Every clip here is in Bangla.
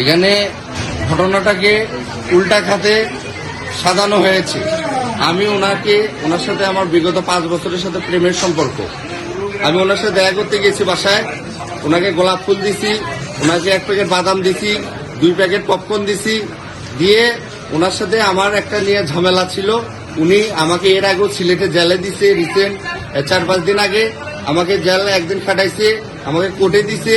এখানে ঘটনাটাকে উল্টা খাতে সাজানো হয়েছে। আমি ওনাকে, ওনার সাথে আমার বিগত পাঁচ বছরের সাথে প্রেমের সম্পর্ক। আমি ওনার সাথে দেখা করতে গেছি বাসায়। ওনাকে গোলাপ ফুল দিছি, ওনাকে এক প্যাকেট বাদাম দিছি, দুই প্যাকেট পপকর্ন দিছি। দিয়ে ওনার সাথে আমার একটা নিয়ে ঝামেলা ছিল। উনি আমাকে এর আগেও সিলেটে জেলে দিছে রিসেন্ট চার পাঁচ দিন আগে। আমাকে জেলে একদিন খাটাইছে, আমাকে কোর্টে দিছে।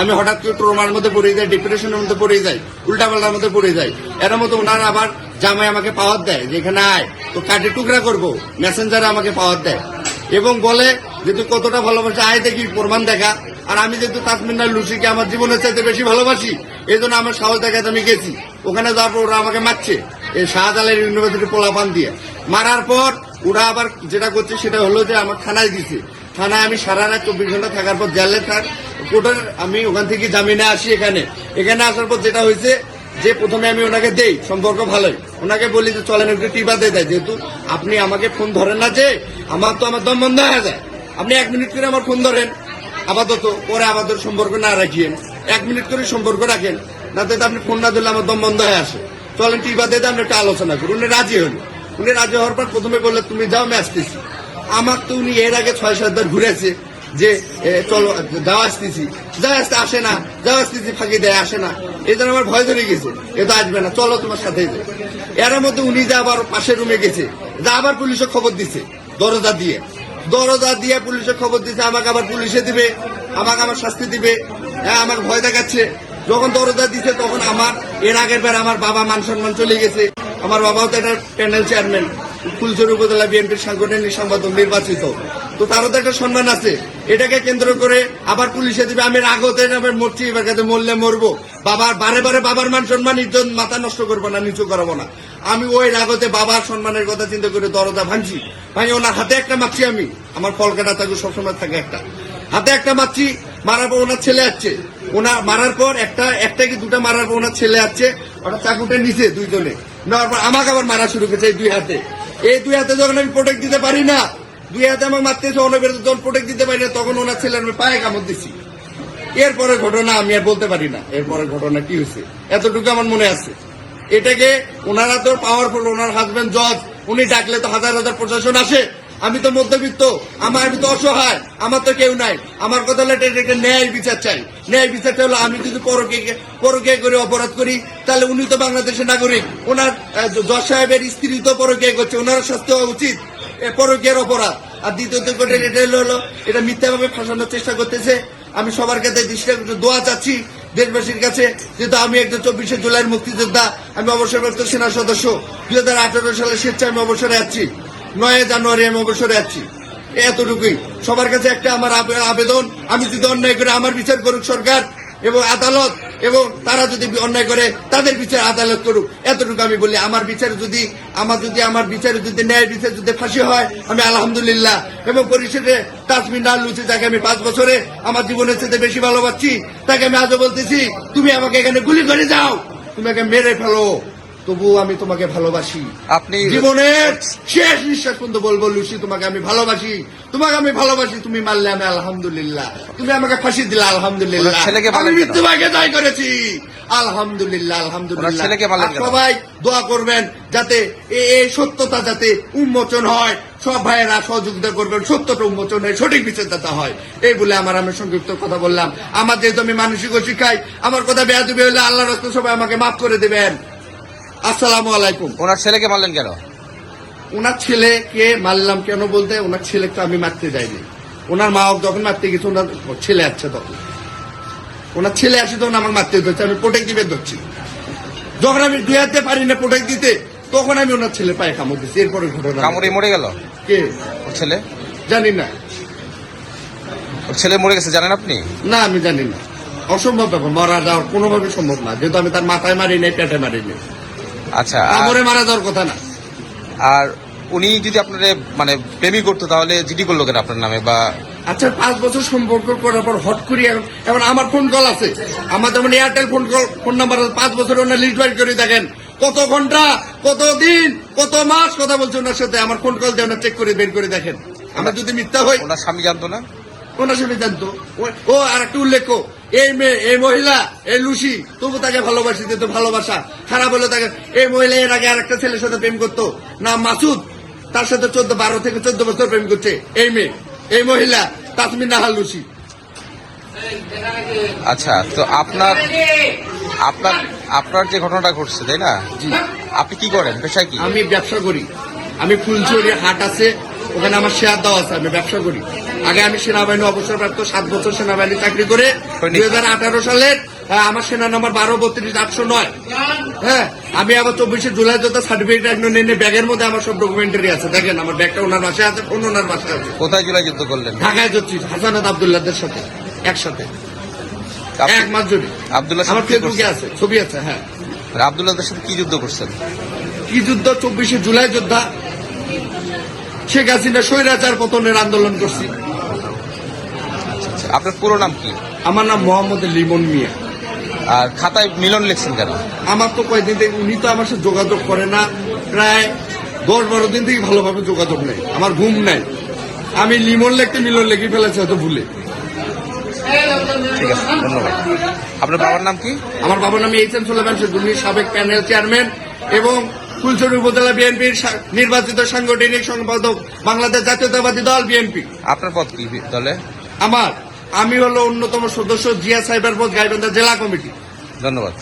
আমি হঠাৎ করে ট্রোমার মধ্যে পড়ে যাই ডিপ্রেশনের মধ্যে পড়ে যাই, উল্টাপাল্টার মধ্যে পড়ে যাই। এর মতো ওনারা আবার জামাই আমাকে পাওয়ার দেয়, যে এখানে আয়, তো কাটে টুকরা করব মেসেঞ্জারে আমাকে পাওয়ার দেয়। এবং বলে যে তুই কতটা ভালোবাসে আয় দেখি, প্রমাণ দেখা। আর আমি যেহেতু তাসমিনার লুসিকে আমার জীবনের চাইতে বেশি ভালোবাসি এই জন্য আমার সাহস দেখাতে আমি গেছি। ওখানে যাওয়ার পর ওরা আমাকে মারছে, এই শাহজালাল ইউনিভার্সিটি পোলাপান দিয়ে। মারার পর ওরা আবার যেটা করছে, সেটা হলো যে আমার থানায় দিছে। থানায় আমি সারা রাত চব্বিশ ঘণ্টা থাকার পর জেলে থাক কোর্টের আমি ওখান থেকে জামিনে আসি এখানে। এখানে আসার পর যেটা হয়েছে, যে প্রথমে আমি ওনাকে দেই, সম্পর্ক ভালোই। ওনাকে বলি যে, চলেন একটু টিপা দিয়ে দেয়। যেহেতু আপনি আমাকে ফোন ধরেন না যে, আমার তো আমার দম বন্ধ হয়ে যায়। আপনি এক মিনিট করে আমার ফোন ধরেন। আপাতত, পরে আমাদের সম্পর্ক না রাখিয়েন। এক মিনিট করে সম্পর্ক রাখেন। না তো আপনি ফোন না দিলে আমার দম বন্ধ হয়ে আসে। চলেন টিপা দিয়ে আমরা একটা আলোচনা করি। উনি রাজি হন উনি রাজি হওয়ার পর প্রথমে বললে, তুমি যাও ম্যাচ আসতেছি। আমার তো উনি এর আগে ছয় সাতবার ঘুরেছে। যে চলো, যাও আসতেছি। যা আসতে আসে না, যাও আসতেছি, ফাঁকি দেয়, আসে না। এই জন্য আমার ভয় ধরে গেছে। এ তো আসবে না, চলো তোমার সাথে এর মধ্যে উনি যে আবার পাশের রুমে গেছে, যা আবার পুলিশে খবর দিছে, দরজা দিয়ে। দরজা দিয়ে পুলিশে খবর দিছে, আমাকে আবার পুলিশে দিবে, আমাকে আবার শাস্তি দিবে। হ্যাঁ আমার ভয় দেখাচ্ছে। যখন দরজা দিছে, তখন আমার, এর আগের বার আমার বাবা মান সম্মান চলে গেছে। আমার বাবাও তো একটা প্যানেল চেয়ারম্যান ফুলচুর উপজেলা বিএনপির সাংগঠনিক সম্পাদক, নির্বাচিত। তো তারও তো একটা সম্মান আছে। এটাকে কেন্দ্র করে আবার পুলিশে দিবে, আমি আমার মরছি, এবার কাছে মরলে মরবো। বাবার, বারে বারে বাবার মান সম্মান ইজ্জত মাথা নষ্ট করব না, নিচু করাবো না। আমি ওই রাগতে বাবার সম্মানের কথা চিন্তা করে দরজা ভাঙছি। ভাই, ওনার হাতে একটা মারছি আমি। আমার ফলকাটা থাকে সবসময় থাকে একটা। হাতে একটা মারছি, মারার পর ওনার ছেলে আসছে। ওনার মারার পর একটা একটা কি দুটা মারার পর ওনার ছেলে আসছে, ওটা চাকুটা নিচে দুইজনে। নেওয়ার পর আমাকে আবার মারা শুরু করেছে এই দুই হাতে। এই দুই হাতে যখন আমি প্রোটেক্ট দিতে পারি না দুই হাতে আমার মারতেছে অনবের যখন প্রোটেক্ট দিতে পারি না, তখন ওনার ছেলে আমি পায়ে কামড় দিছি। এরপরে ঘটনা আমি আর বলতে পারি না। এরপরে ঘটনা কি হয়েছে? এতটুকু আমার মনে আছে। এটাকে ওনারা তো পাওয়ারফুল ওনার হাজবেন্ড জজ উনি ডাকলে তো হাজার হাজার প্রশাসন আসে। আমি তো মধ্যবিত্ত, আমার আমি তো অসহায়, আমার তো কেউ নাই। আমার কথা হলো এটা ন্যায় বিচার চাই। ন্যায় বিচারটা হলো আমি যদি পরকে পরকে করে অপরাধ করি, তাহলে উনি তো বাংলাদেশের নাগরিক। ওনার জজ সাহেবের স্ত্রী তো পরকে করছে ওনার শাস্তি হওয়া উচিত। এ পরকের অপরাধ। আর দ্বিতীয়ত করে এটা হলো এটা মিথ্যাভাবে ফাঁসানোর চেষ্টা করতেছে। আমি সবার কাছে দৃষ্টি দোয়া চাচ্ছি দেশবাসীর কাছে, যেহেতু আমি একজন চব্বিশে জুলাইয়ের মুক্তিযোদ্ধা, আমি অবসরপ্রাপ্ত সেনা সদস্য। দুই হাজার আঠারো সালে স্বেচ্ছায় আমি অবসরে আছি। নয় জানুয়ারি আমি অবসরে যাচ্ছি এতটুকুই। সবার কাছে একটা আমার আবে- আবেদন, আমি যদি অন্যায় করে আমার বিচার করুক সরকার এবং আদালত এবং তারা যদি অন্যায় করে, তাদের বিচার আদালত করুক। এতটুকু আমি বলি, আমার বিচার যদি, আমার যদি, আমার বিচারে যদি ন্যায় বিচার যদি ফাঁসি হয়, আমি আলহামদুলিল্লাহ। এবং পরিশেষে তাসমিন না লুচি তাকে আমি পাঁচ বছরে আমার জীবনের সাথে বেশি ভালোবাসছি তাকে আমি আজও বলতেছি, তুমি আমাকে এখানে গুলি করে যাও। তুমি আগে মেরে ফেলো। তবু আমি তোমাকে ভালোবাসি। আপনি জীবনের শেষ নিঃশ্বাস পর্যন্ত বলব লুসি তোমাকে আমি ভালোবাসি। তোমাকে আমি ভালোবাসি তুমি মারলে আমি আলহামদুলিল্লাহ। তুমি আমাকে ফাঁসি দিলে আলহামদুলিল্লাহ। আমি? মৃত্যুভাগে জয় করেছি। আলহামদুলিল্লাহ আলহামদুলিল্লাহ? সবাই দোয়া করবেন যাতে এই সত্যতা যাতে উন্মোচন হয়। সব ভাইয়েরা সহযোগিতা করবেন সত্যটা উন্মোচন হয় সঠিক বিচারদাতা হয়। এই বলে আমার আমি সংক্ষিপ্ত কথা বললাম। আমার যেহেতু আমি মানসিক শিখাই আমার কথা বেয়াদবি হলে আল্লাহ রাস্তা সবাই আমাকে মাফ করে দেবেন। আসসালামু আলাইকুম। ওনার ছেলেকে মারলেন কেন? ওনার ছেলেকে মারলাম কেন বলতে? ওনার ছেলেকে আমি মারতে যাইনি। ওনার মা যখন মারতে গেছে ওনার ছেলে আসছে তখন। ওনার ছেলে আসে তখন আমাকে মারতে ধরছে আমি প্রোটেক্ট দিবে ধরছি। যখন আমি দুই হাতে পারি না প্রোটেক্ট দিতে তখন আমি ওনার ছেলে পায়ে কামড় দিচ্ছি এরপরে ঘটনা কামড়ে মরে গেল? কে? ছেলে? জানি না। ওর ছেলে মরে গেছে জানেন আপনি? না আমি জানি না। অসম্ভব ব্যাপার মারা যাওয়ার কোনোভাবে সম্ভব না। যেহেতু আমি তার মাথায় মারি নাই পেটে মারি নাই আচ্ছা কামড়ে মারা যাওয়ার কথা না। আর উনি যদি আপনার মানে প্রেমী করতো তাহলে জিডি করল কেন আপনার নামে বা আচ্ছা পাঁচ বছর সম্পর্ক করার পর হট করি এখন আমার ফোন কল আছে। আমার যেমন Airtel phone call phone number পাঁচ বছর ওনার লিস্ট বাইর করে দেখেন। কত ঘণ্টা কত দিন কত মাস কথা বলছে ওনার সাথে। আমার ফোন কল দিয়ে ওনার চেক করে বের করে দেখেন। আমরা যদি মিথ্যা হই ওনার স্বামী জানতো না? ওনার সাথে জানতো। ও- ও আর একটা উল্লেখ এই মেয়ে এই মহিলা এই লুসি তবু তাকে ভালোবাসি তো ভালোবাসা খারাপ হলে তাকে এই মহিলা এর আগে আর একটা ছেলের সাথে প্রেম করতো না মাসুদ তার সাথে চোদ্দ বারো থেকে চোদ্দ বছর প্রেম করছে এই মেয়ে এই মহিলা তাসমিন নাহাল লুসি। আচ্ছা তো আপনার আপনার আপনার যে ঘটনাটা ঘটছে তাই না? জি আপনি কি করেন? পেশায় কি? আমি ব্যবসা করি। আমি ফুলচুরি হাট আছে ওখানে আমার শেয়ার দেওয়া আছে আমি ব্যবসা করি। আগে আমি সেনাবাহিনী অবসরপ্রাপ্ত সাত বছর সেনাবাহিনী চাকরি করে। দুই হাজার আঠারো সালের আমার সেনা নম্বর বারো বত্রিশ আটশো নয়। হ্যাঁ আমি আবার চব্বিশে জুলাই যত সার্টিফিকেট একদম নিয়ে ব্যাগের মধ্যে আমার সব ডকুমেন্টারি আছে। দেখেন আমার ব্যাগটা ওনার বাসায় আছে ফোন ওনার বাসায় আছে। কোথায় জুলাই যুদ্ধ করলেন? ঢাকায় যাচ্ছি হাসানাত আবদুল্লাহদের সাথে একসাথে। এক মাস জুড়ে। আব্দুল্লাহ আমার ফেসবুকে আছে ছবি আছে হ্যাঁ। আব্দুল্লাহদের সাথে কি যুদ্ধ করছেন? কি যুদ্ধ? চব্বিশে জুলাই যোদ্ধা শেখ হাসিনা স্বৈরাচার পতনের আন্দোলন করছি। আপনার পুরো নাম কি? আমার নাম মোহাম্মদ লিমন মিয়া। আর খাতায় মিলন লিখছেন কেন? আমার তো কয়েকদিন থেকে উনি তো আমার সাথে যোগাযোগ করে না। প্রায় দশ বারো দিন থেকে ভালোভাবে যোগাযোগ নেই। আমার ঘুম নাই। আমি লিমন লিখতে মিলন লিখে ফেলেছি হয়তো ভুলে। ঠিক আছে ধন্যবাদ। আপনার বাবার নাম কি? আমার বাবার নাম এইচ এম সোলেমান সাবেক প্যানেল চেয়ারম্যান এবং ফুলছড়ি উপজেলা বিএনপির নির্বাচিত সাংগঠনিক সম্পাদক বাংলাদেশ জাতীয়তাবাদী দল বিএনপি। আপনার পদ কি দলে? আমার। আমি হলো অন্যতম সদস্য জিয়া সাইবার পদ গাইবান্ধা জেলা কমিটি। ধন্যবাদ।